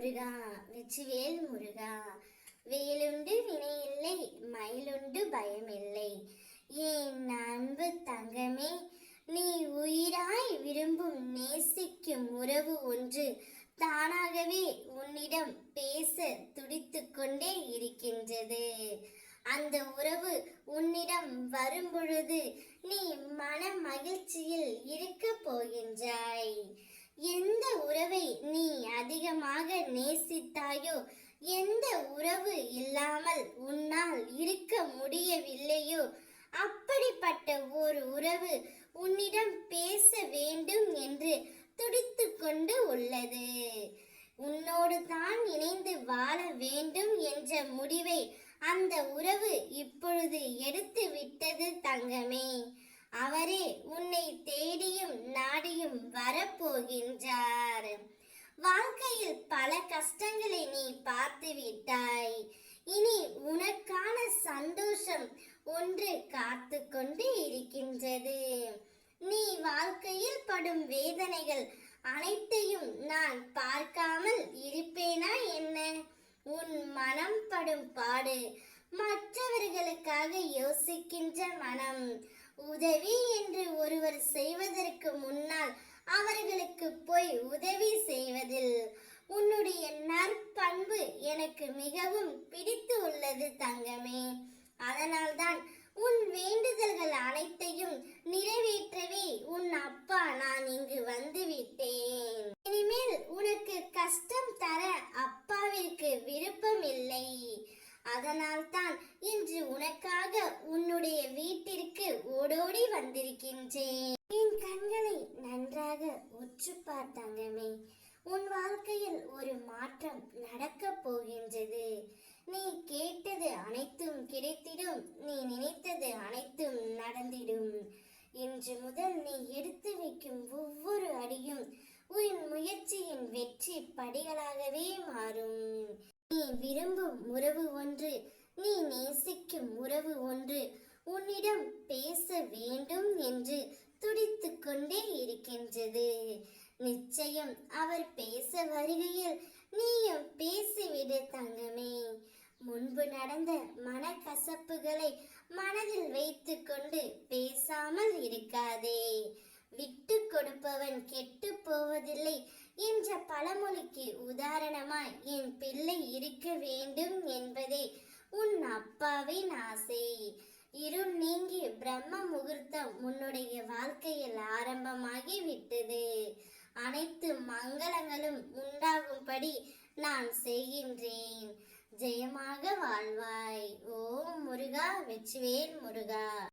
முருகா வெச்சுவேல் முருகா. வேலுண்டு வினையில்லை மயிலுண்டு பயமில்லை. ஏன் அன்பு தங்கமே நீ உயிராய் விரும்பும் நேசிக்கும் உறவு ஒன்று தானாகவே உன்னிடம் பேச துடித்து கொண்டே இருக்கின்றது. அந்த உறவு உன்னிடம் வரும்பொழுது நீ மன மகிழ்ச்சியில் இருக்க போகின்றாய். எந்த உறவை அதிகமாக நேசித்தாயோ? எந்த உறவு இல்லாமல் உன்னால் இருக்க முடியவில்லையோ? அப்படிப்பட்ட ஒரு உறவு உன்னிடம் பேச வேண்டும் என்று துடித்து கொண்டு உள்ளது. உன்னோடு தான் இணைந்து வாழ வேண்டும் என்ற முடிவை அந்த உறவு இப்பொழுது எடுத்து விட்டது தங்கமே. அவரே உன்னை தேடியும் நாடியும் வரப்போகின்றார். வாழ்க்கையில் பல கஷ்டங்களை நீ பார்த்து விட்டாய் இனி உனக்கான சந்தோஷம் ஒன்று காத்து கொண்டு இருக்கின்றது. நீ வாழ்க்கையில் படும் வேதனைகள் அனைத்தையும் நான் பார்க்காமல் இருப்பேனா என்ன? உன் மனம் படும் பாடு மற்றவர்களுக்காக யோசிக்கின்ற மனம் உதவி என்று ஒருவர் செய்வதற்கு முன்னால் அவர்களுக்கு போய் உதவி செய்வதில் உன்னுடைய நற்பண்பு எனக்கு மிகவும் பிடித்து உள்ளது தங்கமே. அதனால்தான் உன் வேண்டுதல்கள் அனைத்தையும் நிறைவேற்றவே உன் அப்பா நான் இங்கு வந்துவிட்டேன். இனிமேல் உனக்கு கஷ்டம் தர அப்பாவிற்கு விருப்பம் இல்லை. அதனால்தான் இன்று உனக்காக உன்னுடைய வீட்டிற்கு ஓடோடி வந்திருக்கின்றேன். நன்றாக உற்று பார்த்தங்கமே. உன் வாழ்க்கையில் ஒரு மாற்றம் நடக்கப் போகின்றது. நீ கேட்டது அனைத்தும் கிடைத்திடும். நீ நினைத்தது அனைத்தும் நடந்திடும். இன்று முதல் நீ எடுத்து வைக்கும் ஒவ்வொரு அடியும் உன் முயற்சியின் வெற்றி படிகளாகவே மாறும். நீ விரும்பும் உறவு ஒன்று நீ நேசிக்கும் உறவு ஒன்று உன்னிடம் பேச வேண்டும் என்று துடித்துக் கொண்டே இருக்கின்றது நிச்சயம் அவர் பேச வருகையில் நீயும் பேசிவிடு தங்கமே. முன்பு நடந்த மனக்கசப்புகளை மனதில் வைத்து கொண்டு பேசாமல் இருக்காதே. விட்டு கொடுப்பவன் கெட்டு போவதில்லை என்ற பழமொழிக்கு உதாரணமாய் என் பிள்ளை இருக்க வேண்டும் என்பதே உன் அப்பாவின் ஆசை. இருள் நீங்கி பிரம்ம முகூர்த்தம் உன்னுடைய வாழ்க்கையில் ஆரம்பம் விட்டது. அனைத்து மங்களங்களும் உண்டாகும்படி நான் செய்கின்றேன். ஜெயமாக வாழ்வாய். ஓம் முருகா வெச்சுவேல் முருகா.